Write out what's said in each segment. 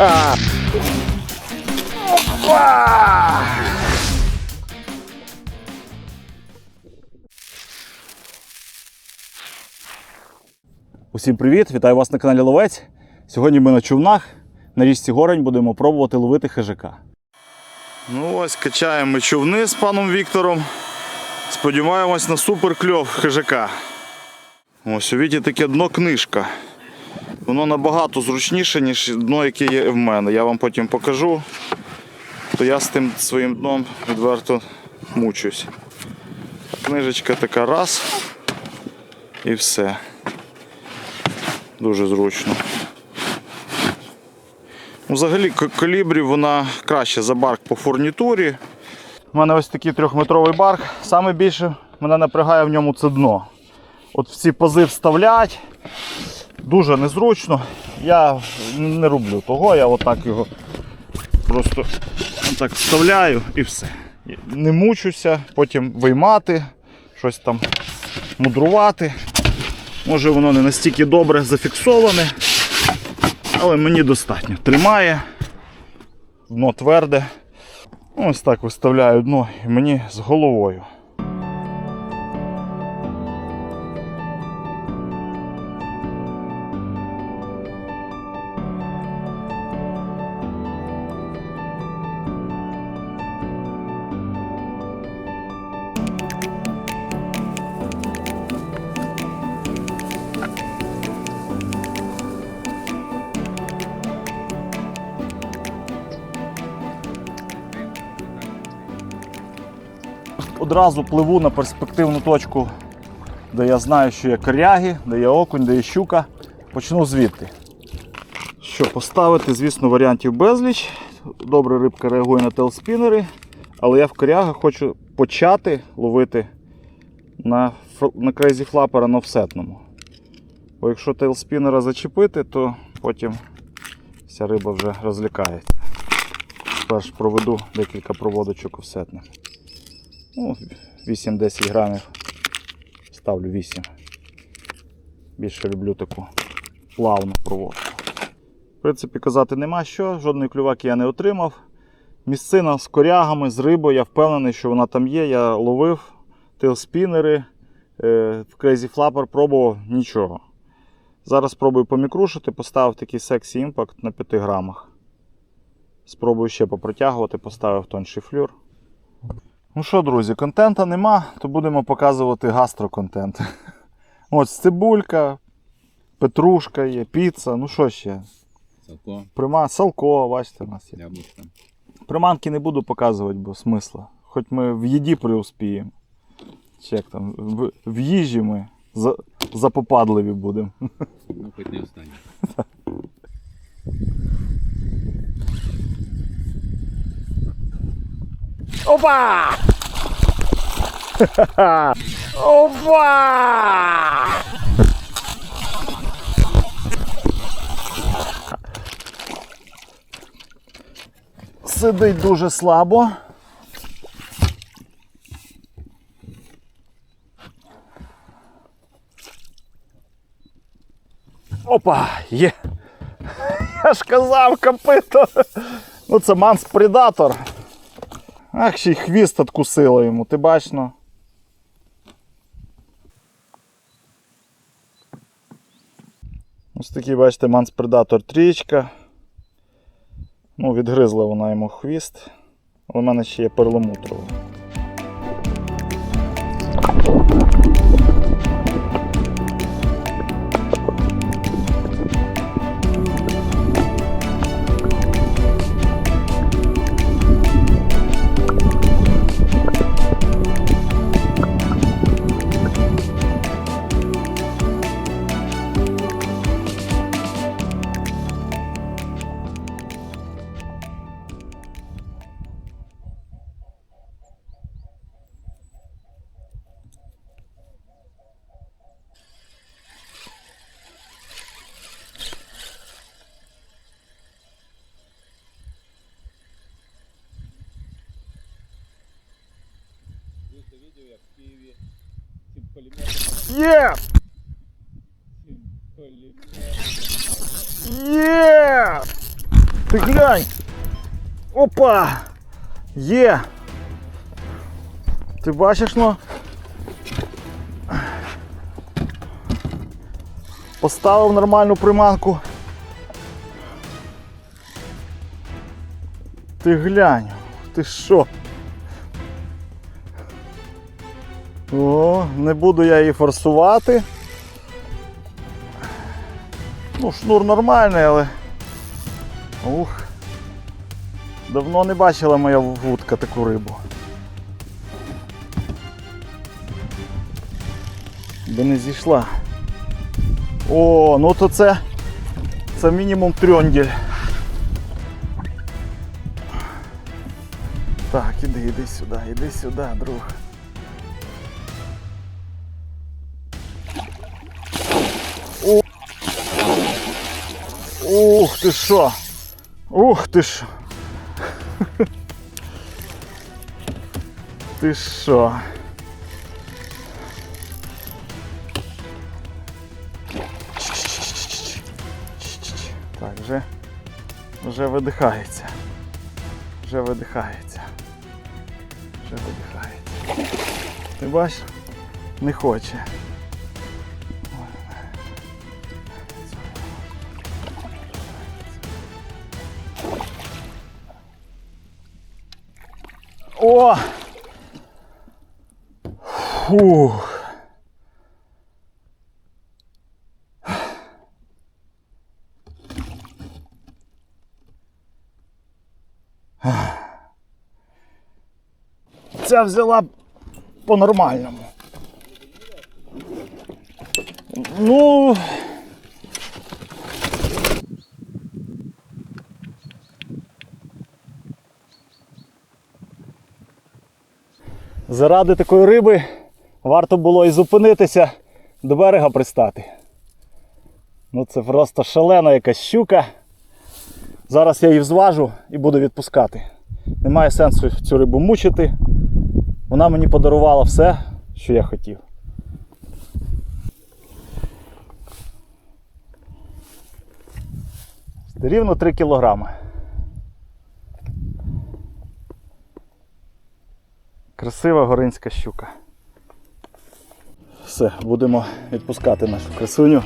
Усім привіт! Вітаю вас на каналі Ловець. Сьогодні ми на човнах на річці Горень будемо пробувати ловити хижака. Ну ось качаємо човни з паном Віктором. Сподіваємось на супер кльов хижака. Ось у Віті таке дно книжка. Воно набагато зручніше, ніж дно, яке є в мене. Я вам потім покажу. То я з тим своїм дном відверто мучусь. Книжечка така раз і все. Дуже зручно. Ну, Взагалі калібрів вона краще за барк по фурнітурі. У мене ось такий трьохметровий барк. Саме більше мене напрягає в ньому це дно. От в ці пази вставлять. Дуже незручно. Я не роблю того, я отак його просто так вставляю і все. Не мучуся, потім виймати, щось там мудрувати. Може воно не настільки добре зафіксоване, але мені достатньо. Тримає, дно тверде. Ось так виставляю дно і мені з головою. Одразу пливу на перспективну точку, де я знаю, що є коряги, де є окунь, де є щука. Почну звідти. Що поставити, звісно, варіантів безліч. Добре рибка реагує на телспінери, але я в корягах хочу почати ловити на, на Crazy Flapper на офсетному. Бо якщо тейлспінера зачепити, то потім вся риба вже розлякається. Спершу проведу декілька проводочок офсетних. Ну, 8-10 грамів. Ставлю 8. Більше люблю таку плавну проводку. В принципі, казати нема що, жодної клюваки я не отримав. Місцина з корягами, з рибою, я впевнений, що вона там є. Я ловив тейлспінери, е, в Crazy Flapper пробував нічого. Зараз спробую помікрушити, поставив такий Sexy Impact на 5 грамах. Спробую ще попротягувати, поставив тонший флюр. Ну що, друзі, контента нема, то будемо показувати гастроконтент. Ось цибулька, петрушка є, піца, ну що ще? Салко, Прима, салко, бачите, у нас є. яблучко. Приманки не буду показувати, бо смисла. Хоч ми в їді преуспіємо. Чи як там, в, в їжі ми за, запопадливі будемо. Ну, хоч не останнє. Опа! Опа! Сидить дуже слабо. Опа! Є! Я ж казав, копито! Ну це манс предатор. Ах, ще й хвіст откусило йому, ти бач, ну. Ось такий, бачите, манспредатор трічка. Ну, відгризла вона йому хвіст. Але в мене ще є перламутрова. Є! Є! Ти глянь! Опа! Є! Ти бачиш, ну? Поставив нормальну приманку. Ти глянь, ти що? О, не буду я її форсувати. Ну, шнур нормальний, але. Ух. Давно не бачила моя вудка таку рибу. Би не зійшла. О, ну то це. Це мінімум трьонділь. Так, іди, іди сюди, іди сюди, друг. Ти що! Ух ти що! Ти що? Так, вже, вже видихається. Вже видихається. Вже видихається. Ти бачиш? Не хоче. Фух. Ця взяла по-нормальному. Ну. Заради такої риби варто було і зупинитися до берега пристати. Ну це просто шалена якась щука. Зараз я її взважу і буду відпускати. Немає сенсу цю рибу мучити. Вона мені подарувала все, що я хотів. Рівно 3 кілограми. Красива горинська щука. Все, будемо відпускати нашу красуню.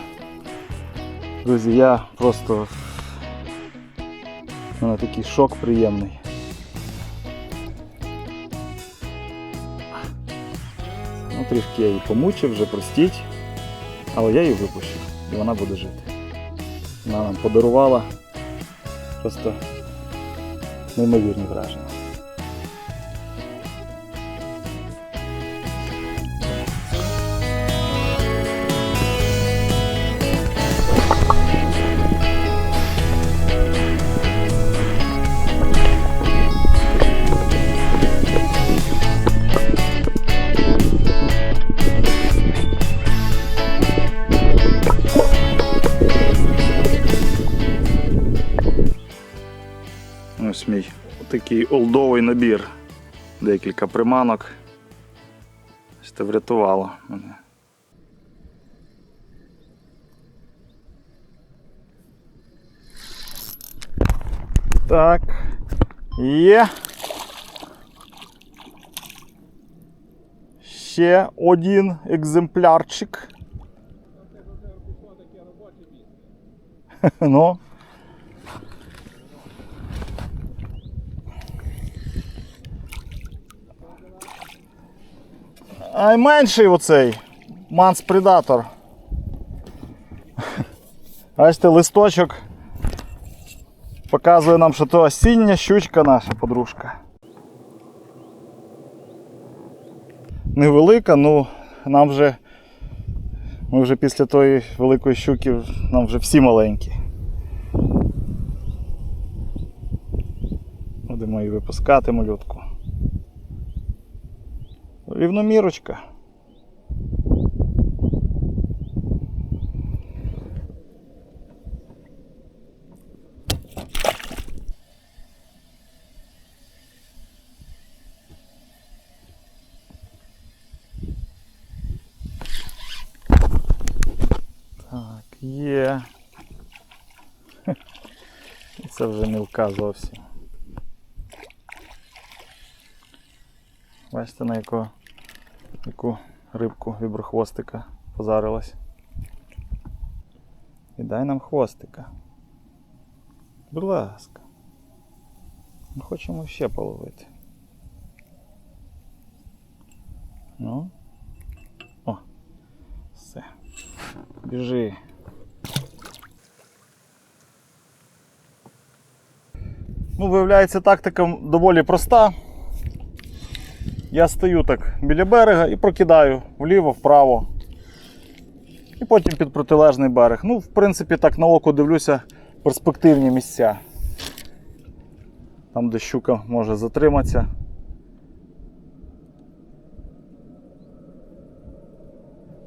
Друзі, я просто. У мене такий шок приємний. Ну, трішки я її помучив, вже простіть, але я її випущу і вона буде жити. Вона нам подарувала просто неймовірні враження. Такий олдовий набір. Декілька приманок. Це врятувало мене. Так. Є. Ще один екземплярчик. Ну. А оцей Манс Предатор. Бачите, листочок показує нам, що то осіння щучка наша подружка. Невелика, ну нам вже ми вже після тої великої щуки нам вже всі маленькі. Будемо її випускати малютку. Рівномірочка. Так, Є. Хе. І Це вже мілка зовсім. Бачите, на яку, яку рибку віброхвостика позарилась. І дай нам хвостика. Будь ласка. Ми хочемо ще половити. Ну. О. Все. Біжи. Ну, виявляється, тактика доволі проста. Я стою так біля берега і прокидаю вліво, вправо. І потім під протилежний берег. Ну, в принципі, так на око дивлюся перспективні місця. Там, де щука може затриматися.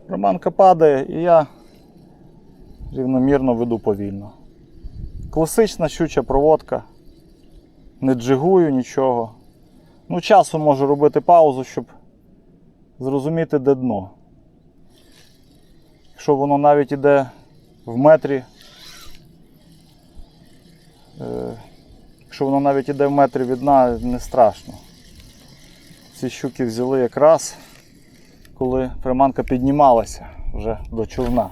Романка падає і я рівномірно веду повільно. Класична щуча проводка. Не джигую нічого. Ну, часом можу робити паузу, щоб зрозуміти, де дно. Якщо воно навіть іде в метрі. Е, якщо воно навіть іде в метрі від дна, не страшно. Ці щуки взяли якраз, коли приманка піднімалася вже до човна.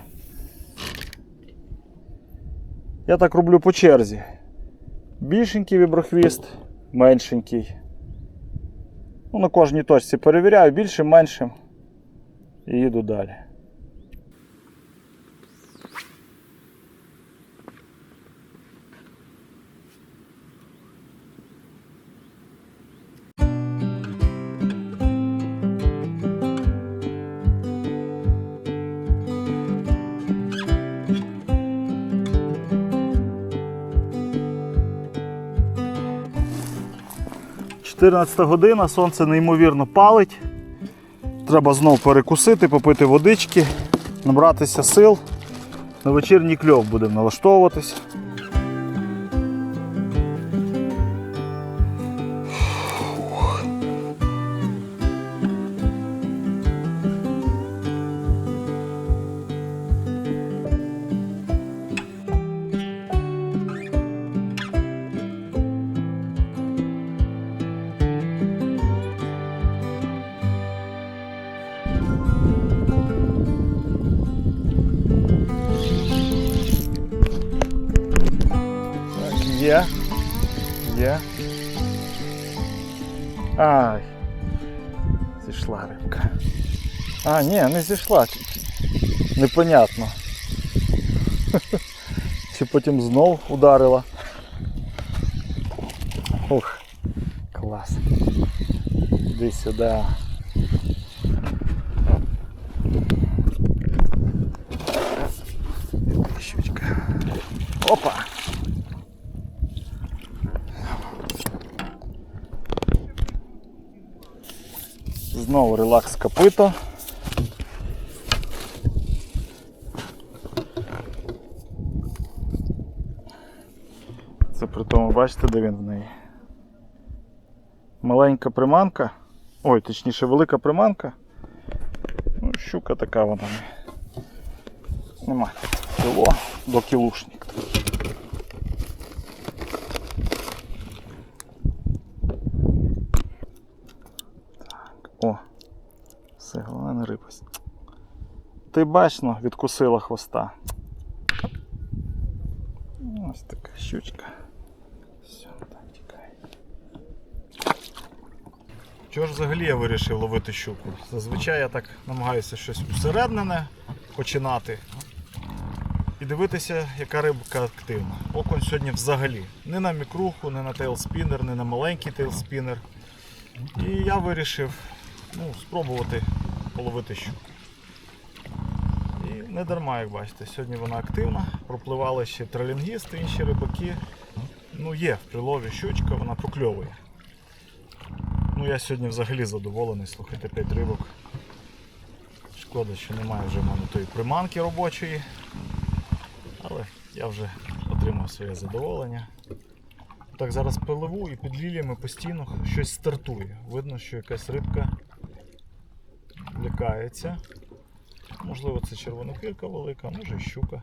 Я так роблю по черзі. Більшенький віброхвіст, меншенький. Ну, на кожній точці перевіряю більшим, меншим і їду далі. Чотирнадцята година, сонце неймовірно палить. Треба знов перекусити, попити водички, набратися сил. На вечірній кльов будемо налаштовуватись. А, ні, не зійшла. Непонятно. Чи потім знов ударила. Ух, клас. Іди сюди. Щучка. Опа! Знову релакс копито. Тому, бачите, де він в неї. Маленька приманка. Ой, точніше, велика приманка. Ну, щука така вона. Нема. Кіло до кілушник. О, все, головне не рипась. Ти бачно відкусила хвоста. Ось така щучка. Все, так, тікає. Чого ж взагалі я вирішив ловити щуку? Зазвичай я так намагаюся щось усереднене починати. І дивитися, яка рибка активна. Окунь сьогодні взагалі. Не на мікруху, не на тейлспінер, не на маленький тейлспінер. І я вирішив ну, спробувати половити щуку. І не дарма, як бачите, сьогодні вона активна. Пропливали ще тролінгісти, інші рибаки. Ну, є в прилові щучка, вона прокльовує. Ну, я сьогодні взагалі задоволений, слухайте, 5 рибок. Шкода, що немає вже в мене тої приманки робочої. Але я вже отримав своє задоволення. Так, зараз пиливу і під ліліями постійно щось стартує. Видно, що якась рибка лякається. Можливо, це червонокірка велика, може і щука.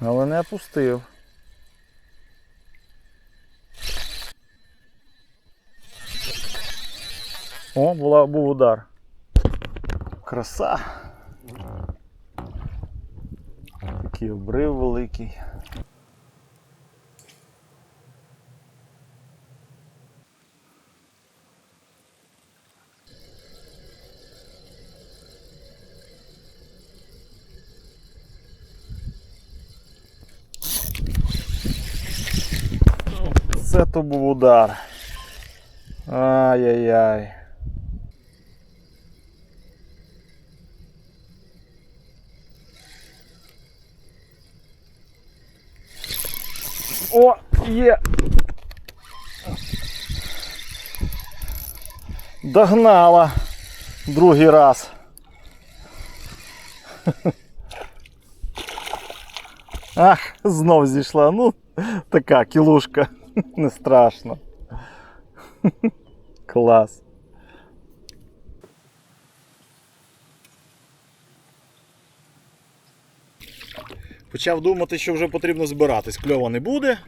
Але не опустив. О, була, був удар. Краса. Такий обрив великий. Це то був удар. Ай-яй-яй. О, є. Догнала. Другий раз. Ах, знов зійшла. Ну, така кілушка. Не страшно. Клас. Почав думати, що вже потрібно збиратись. Кльова не буде.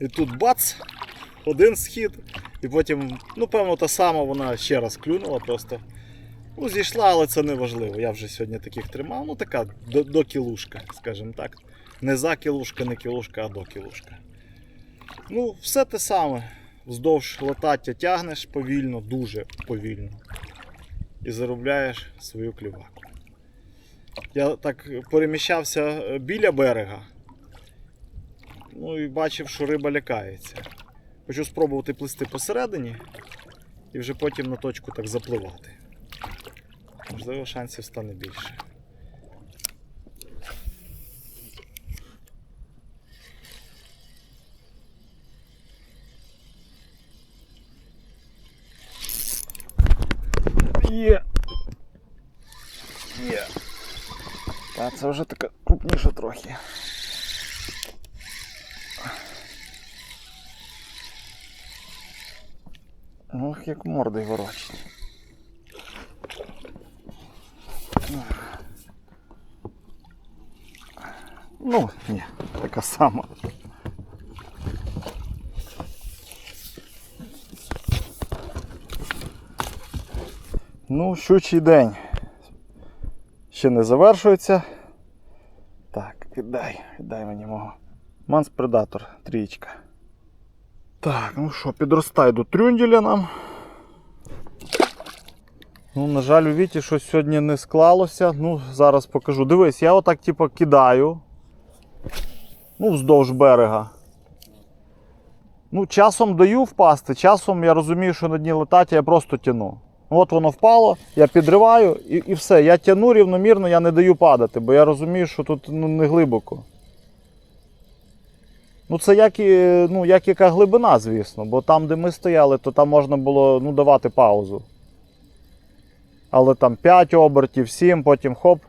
І тут бац, один схід. І потім, ну, певно, та сама вона ще раз клюнула просто. Ну, зійшла, але це не важливо. Я вже сьогодні таких тримав. Ну, така до, до кілушка, скажімо так. Не за кілушка, не кілушка, а до кілушка. Ну, все те саме. Вздовж латаття тягнеш повільно, дуже повільно. І заробляєш свою кліваку. Я так переміщався е, біля берега. Ну і бачив, що риба лякається. Хочу спробувати плисти посередині і вже потім на точку так запливати. Можливо, шансів стане більше. Вже така крупніша трохи. Ох, як мордою ворочить. Ну, ні, така сама. Ну, щучий день. Ще не завершується. Віддай, віддай мені мого. Манс Предатор, трієчка. Так, ну що, підростай до трюнділя нам. Ну, на жаль, у Віті щось сьогодні не склалося. Ну, зараз покажу. Дивись, я отак типу кидаю. Ну, вздовж берега. Ну, часом даю впасти, часом я розумію, що на дні летать, я просто тяну. От воно впало, я підриваю і, і все. Я тяну рівномірно, я не даю падати, бо я розумію, що тут ну, не глибоко. Ну, це як, і, ну, як яка глибина, звісно, бо там, де ми стояли, то там можна було ну, давати паузу. Але там 5 обертів, 7, потім хоп.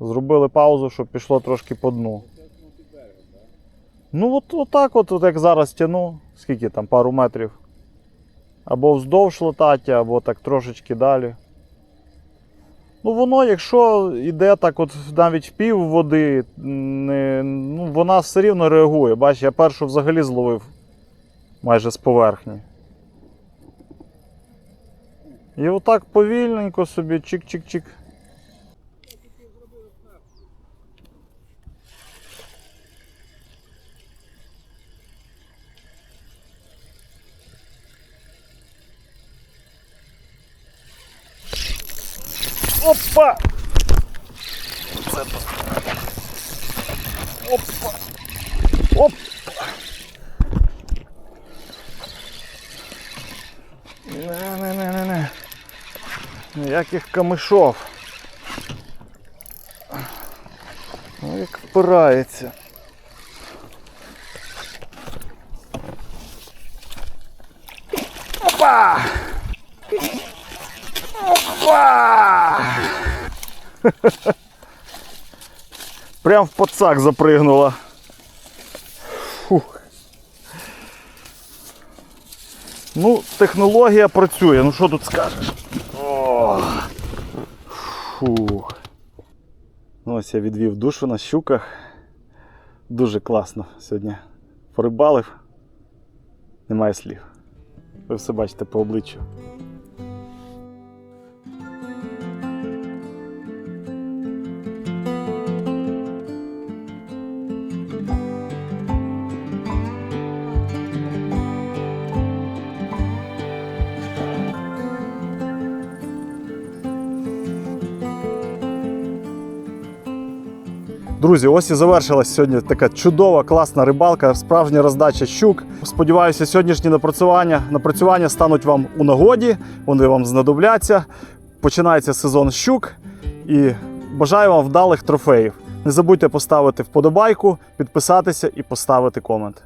Зробили паузу, щоб пішло трошки по дну. Ну, от, отак, от, от як зараз тяну, скільки там, пару метрів. Або вздовж летаття, або так трошечки далі. Ну, воно, якщо йде так, от навіть пів води, не, ну, вона все рівно реагує. Бач, я першу взагалі зловив майже з поверхні. І отак повільненько собі чик-чик-чик. Опа! Це. Опа! Опа! Не-не-не-не-не. Ніяких камишов. Ну, як впирається. Опа! Опа! Прям в подсак запрыгнула. Фух. Ну, технологія працює, ну що тут скажеш? О. Фух. Ну, ось я відвів душу на щуках. Дуже класно сьогодні порибалив. Немає слів. Ви все бачите по обличчю. Друзі, ось і завершилась сьогодні така чудова, класна рибалка, справжня роздача щук. Сподіваюся, сьогоднішні напрацювання, напрацювання стануть вам у нагоді, вони вам знадобляться. Починається сезон щук і бажаю вам вдалих трофеїв. Не забудьте поставити вподобайку, підписатися і поставити комент.